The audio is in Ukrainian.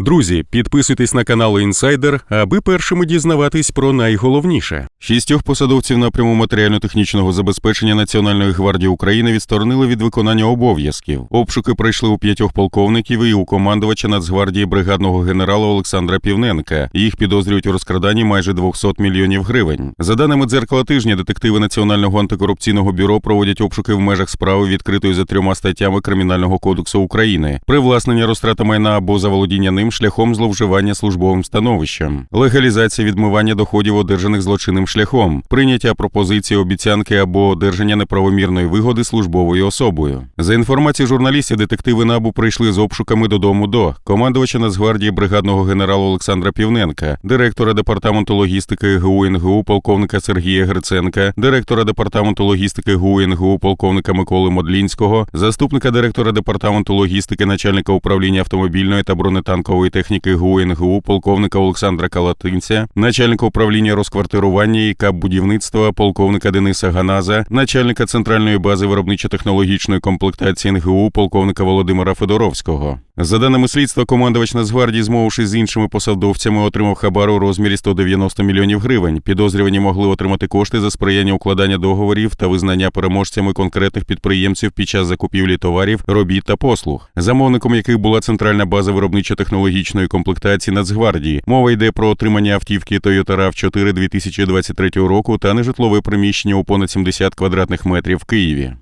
Друзі, підписуйтесь на канал Інсайдер, аби першими дізнаватись про найголовніше. Шістьох посадовців напряму матеріально-технічного забезпечення Національної гвардії України відсторонили від виконання обов'язків. Обшуки пройшли у п'ятьох полковників і у командувача Нацгвардії бригадного генерала Олександра Півненка. Їх підозрюють у розкраданні майже 200 мільйонів гривень. За даними дзеркала тижня, детективи Національного антикорупційного бюро проводять обшуки в межах справи, відкритої за трьома статтями Кримінального кодексу України: привласнення розтрата майна або заволодіння ним шляхом зловживання службовим становищем, легалізація відмивання доходів, одержаних злочинним шляхом, прийняття пропозиції, обіцянки або одержання неправомірної вигоди службовою особою. За інформацією журналістів, детективи НАБУ прийшли з обшуками додому до командувача Нацгвардії бригадного генерала Олександра Півненка, директора департаменту логістики ГУ НГУ полковника Сергія Гриценка, директора департаменту логістики ГУ НГУ полковника Миколи Модлінського, заступника директора департаменту логістики, начальника управління автомобільної та бронетанкової техніки ГУНГУ полковника Олександра Калатинця, начальника управління розквартирування і кап будівництва полковника Дениса Ганаза, начальника центральної бази виробничо-технологічної комплектації НГУ полковника Володимира Федоровського. За даними слідства, командувач Нацгвардії, змовившись з іншими посадовцями, отримав хабар у розмірі 190 мільйонів гривень. Підозрювані могли отримати кошти за сприяння укладання договорів та визнання переможцями конкретних підприємців під час закупівлі товарів, робіт та послуг, замовником яких була центральна база виробничо-технологічної комплектації Нацгвардії. Мова йде про отримання автівки Toyota RAV4 2023 року та нежитлове приміщення у понад 70 квадратних метрів в Києві.